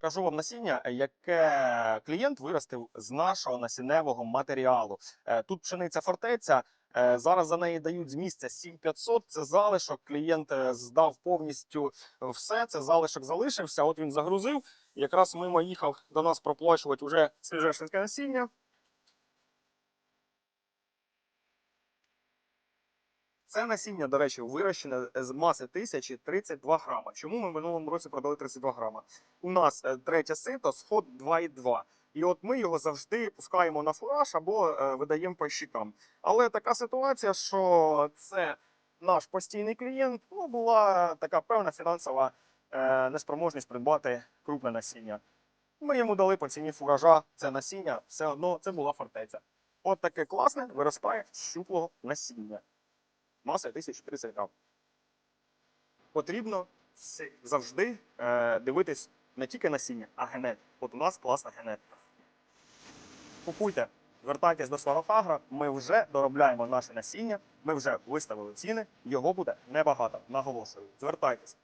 Кажу вам насіння, яке клієнт виростив з нашого насінневого матеріалу. Е, Тут пшениця фортеця. е, Зараз за неї дають з місця 7500. Це залишок. Клієнт е, здав повністю все. Це залишок залишився. От він загрузив. Якраз мимо їхав до нас проплачувати вже свіжешинське насіння. Це насіння, до речі, вирощене з маси тисячі 32 грама. Чому ми в минулому році продали 32 грама? У нас е, третє сито, сход 2,2. І от ми його завжди пускаємо на фураж або е, видаємо пайщикам. Але така ситуація, що це наш постійний клієнт, ну була така певна фінансова е, неспроможність придбати крупне насіння. Ми йому дали по ціні фуража це насіння, все одно це була фортеця. От таке класне виростає щуплого насіння. Маса 1030 грам. Потрібно завжди е, дивитись не тільки насіння, а генет. От у нас класна генетика. Купуйте, звертайтесь до Сварофагра, ми вже доробляємо наше насіння, ми вже виставили ціни, його буде небагато. Наголошую. Звертайтесь.